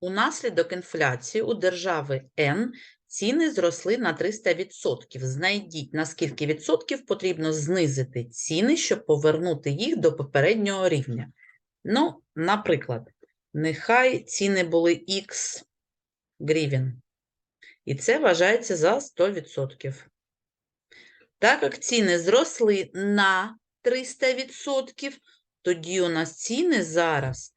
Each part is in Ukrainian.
Унаслідок інфляції у держави N ціни зросли на 300%. Знайдіть, на скільки відсотків потрібно знизити ціни, щоб повернути їх до попереднього рівня. Ну, наприклад, нехай ціни були X гривень. І це вважається за 100%. Так як ціни зросли на 300%, тоді у нас ціни зараз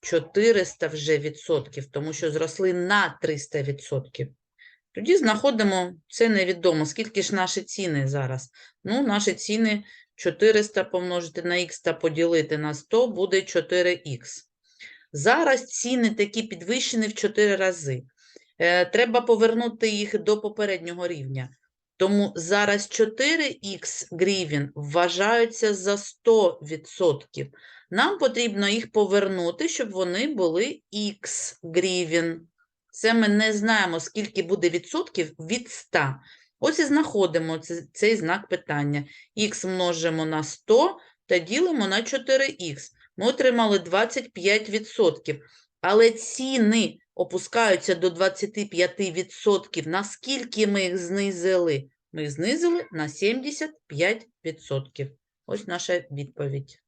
400 вже відсотків, тому що зросли на 300 відсотків. Тоді знаходимо це невідомо, скільки ж наші ціни зараз. Ну, наші ціни 400 помножити на х та поділити на 100 буде 4х. Зараз ціни такі підвищені в 4 рази. Е, треба повернути їх до попереднього рівня. Тому зараз 4х гривень вважаються за 100%. Нам потрібно їх повернути, щоб вони були х гривень. Це ми не знаємо, скільки буде відсотків від 100. Ось і знаходимо цей знак питання. х множимо на 100 та ділимо на 4х. Ми отримали 25%. Але ціни опускаються до 25%. Наскільки ми їх знизили? Ми їх знизили на 75%. Ось наша відповідь.